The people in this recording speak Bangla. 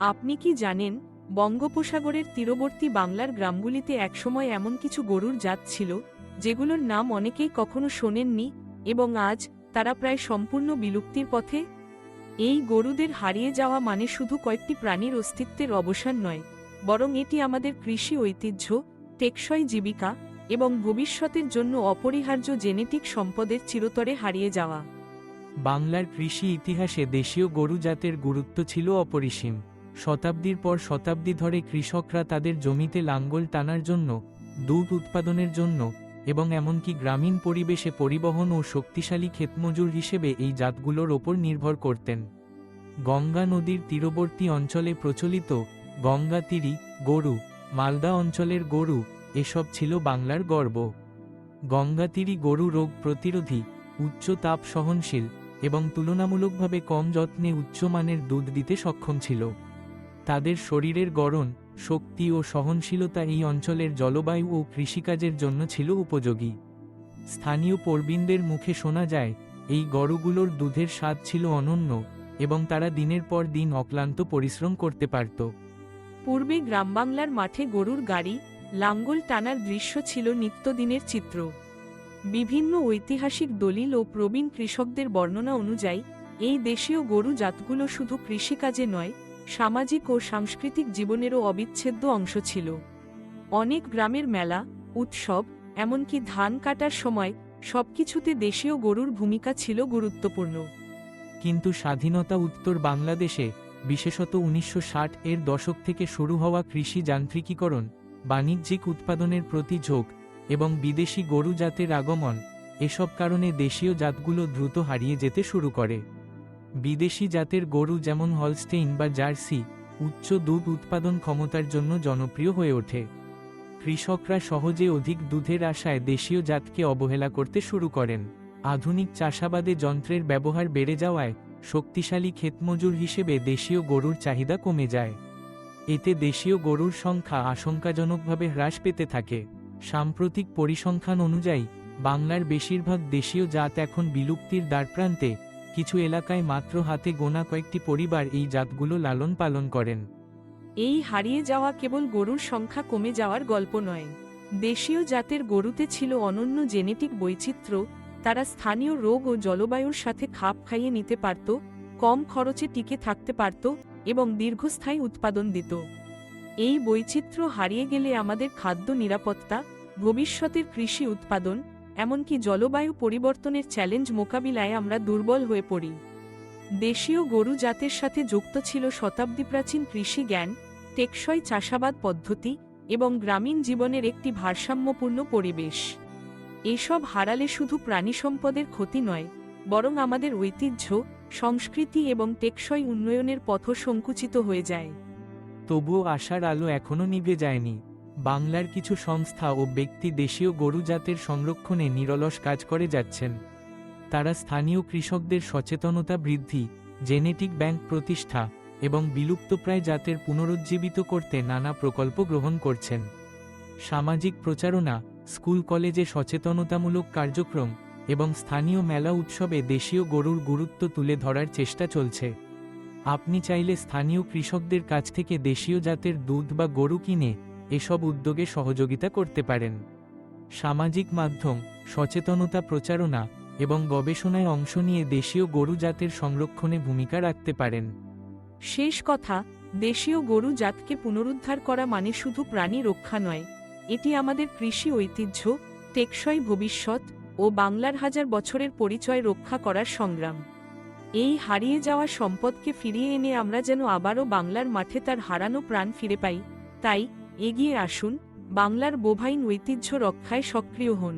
আপনি কি জানেন, বঙ্গোপসাগরের তীরবর্তী বাংলার গ্রামগুলিতে একসময় এমন কিছু গরুর জাত ছিল, যেগুলোর নাম অনেকেই কখনো শোনেননি, এবং আজ তারা প্রায় সম্পূর্ণ বিলুপ্তির পথে? এই গরুদের হারিয়ে যাওয়া মানে শুধু কয়েকটি প্রাণীর অস্তিত্বের অবসান নয়, বরং এটি আমাদের কৃষি ঐতিহ্য, টেকসই জীবিকা, এবং ভবিষ্যতের জন্য অপরিহার্য জেনেটিক সম্পদের চিরতরে হারিয়ে যাওয়া। বাংলার কৃষি ইতিহাসে দেশীয় গরু জাতের গুরুত্ব ছিল অপরিসীম। শতাব্দীর পর শতাব্দী ধরে কৃষকরা তাদের জমিতে লাঙ্গল টানার জন্য, দুধ উৎপাদনের জন্য এবং এমনকি গ্রামীণ পরিবেশে পরিবহন ও শক্তিশালী ক্ষেতমজুর হিসেবে এই জাতগুলোর ওপর নির্ভর করতেন। গঙ্গা নদীর তীরবর্তী অঞ্চলে প্রচলিত গঙ্গা তীরি, গরু, মালদা অঞ্চলের গরু, এসব ছিল বাংলার গর্ব। গঙ্গাতীরি গরু রোগ প্রতিরোধী, উচ্চ তাপ সহনশীল এবং তুলনামূলকভাবে কম যত্নে উচ্চমানের দুধ দিতে সক্ষম ছিল। তাদের শরীরের গড়ন, শক্তি ও সহনশীলতা এই অঞ্চলের জলবায়ু ও কৃষিকাজের জন্য ছিল উপযোগী। স্থানীয় পরবিনদের মুখে শোনা যায়, এই গরুগুলোর দুধের স্বাদ ছিল অনন্য এবং তারা দিনের পর দিন অক্লান্ত পরিশ্রম করতে পারত। পূর্বে গ্রামবাংলার মাঠে গরুর গাড়ি, লাঙ্গল টানার দৃশ্য ছিল নিত্যদিনের চিত্র। বিভিন্ন ঐতিহাসিক দলিল ও প্রবীণ কৃষকদের বর্ণনা অনুযায়ী, এই দেশীয় গরু জাতগুলো শুধু কৃষিকাজে নয় সামাজিক ও সাংস্কৃতিক জীবনেরও অবিচ্ছেদ্য অংশ ছিল। অনেক গ্রামের মেলা, উৎসব, এমনকি ধান কাটার সময় সবকিছুতে দেশীয় গরুর ভূমিকা ছিল গুরুত্বপূর্ণ। কিন্তু স্বাধীনতা উত্তর বাংলাদেশে, বিশেষত উনিশশো ষাট এর দশক থেকে শুরু হওয়া কৃষি যান্ত্রিকীকরণ, বাণিজ্যিক উৎপাদনের প্রতি ঝোঁক এবং বিদেশি গরু জাতের আগমন, এসব কারণে দেশীয় জাতগুলো দ্রুত হারিয়ে যেতে শুরু করে। বিদেশি জাতের গরু যেমন হলস্টেইন বা জার্সি, উচ্চ দুধ উৎপাদন ক্ষমতার জন্য জনপ্রিয় হয়ে ওঠে। কৃষকরা সহজে অধিক দুধের আশায় দেশীয় জাতকে অবহেলা করতে শুরু করেন। আধুনিক চাষাবাদে যন্ত্রের ব্যবহার বেড়ে যাওয়ায় শক্তিশালী ক্ষেতমজুর হিসেবে দেশীয় গরুর চাহিদা কমে যায়। এতে দেশীয় গরুর সংখ্যা আশঙ্কাজনকভাবে হ্রাস পেতে থাকে। সাম্প্রতিক পরিসংখ্যান অনুযায়ী, বাংলার বেশিরভাগ দেশীয় জাত এখন বিলুপ্তির দ্বারপ্রান্তে কিছু এলাকায় মাত্র হাতে গোনা কয়েকটি পরিবার এই জাতগুলো লালন পালন করেন। এই হারিয়ে যাওয়া কেবল গরুর সংখ্যা কমে যাওয়ার গল্প নয়। দেশীয় জাতের গরুতে ছিল অনন্য জেনেটিক বৈচিত্র্য, তারা স্থানীয় রোগ ও জলবায়ুর সাথে খাপ খাইয়ে নিতে পারত, কম খরচে টিকে থাকতে পারত এবং দীর্ঘস্থায়ী উৎপাদন দিত। এই বৈচিত্র্য হারিয়ে গেলে আমাদের খাদ্য নিরাপত্তা, ভবিষ্যতের কৃষি উৎপাদন এমনকি জলবায়ু পরিবর্তনের চ্যালেঞ্জ মোকাবিলায় আমরা দুর্বল হয়ে পড়ি। দেশীয় গরু জাতের সাথে যুক্ত ছিল শতাব্দী প্রাচীন কৃষি জ্ঞান, টেকসই চাষাবাদ পদ্ধতি এবং গ্রামীণ জীবনের একটি ভারসাম্যপূর্ণ পরিবেশ। এসব হারালে শুধু প্রাণী সম্পদের ক্ষতি নয়, বরং আমাদের ঐতিহ্য, সংস্কৃতি এবং টেকসই উন্নয়নের পথ সংকুচিত হয়ে যায়। তবুও আশার আলো এখনও নিভে যায়নি। বাংলার কিছু সংস্থা ও ব্যক্তি দেশীয় গরু জাতের সংরক্ষণে নিরলস কাজ করে যাচ্ছেন। তারা স্থানীয় কৃষকদের সচেতনতা বৃদ্ধি, জেনেটিক ব্যাংক প্রতিষ্ঠা এবং বিলুপ্তপ্রায় জাতের পুনরুজ্জীবিত করতে নানা প্রকল্প গ্রহণ করছেন। সামাজিক প্রচারণা, স্কুল কলেজে সচেতনতামূলক কার্যক্রম এবং স্থানীয় মেলা উৎসবে দেশীয় গরুর গুরুত্ব তুলে ধরার চেষ্টা চলছে। আপনি চাইলে স্থানীয় কৃষকদের কাছ থেকে দেশীয় জাতের দুধ বা গরু কিনে এসব উদ্যোগে সহযোগিতা করতে পারেন। সামাজিক মাধ্যম, সচেতনতা প্রচারণা এবং গবেষণায় অংশ নিয়ে দেশীয় গরু জাতের সংরক্ষণে ভূমিকা রাখতে পারেন। শেষ কথা, দেশীয় গরু জাতকে পুনরুদ্ধার করা মানে শুধু প্রাণী রক্ষা নয়, এটি আমাদের কৃষি ঐতিহ্য, টেকসই ভবিষ্যৎ ও বাংলার হাজার বছরের পরিচয় রক্ষা করার সংগ্রাম। এই হারিয়ে যাওয়া সম্পদকে ফিরিয়ে এনে আমরা যেন আবারও বাংলার মাঠে তার হারানো প্রাণ ফিরে পাই, তাই এগিয়ে আসুন বাংলার বোভাইন ঐতিহ্য রক্ষায় সক্রিয় হন।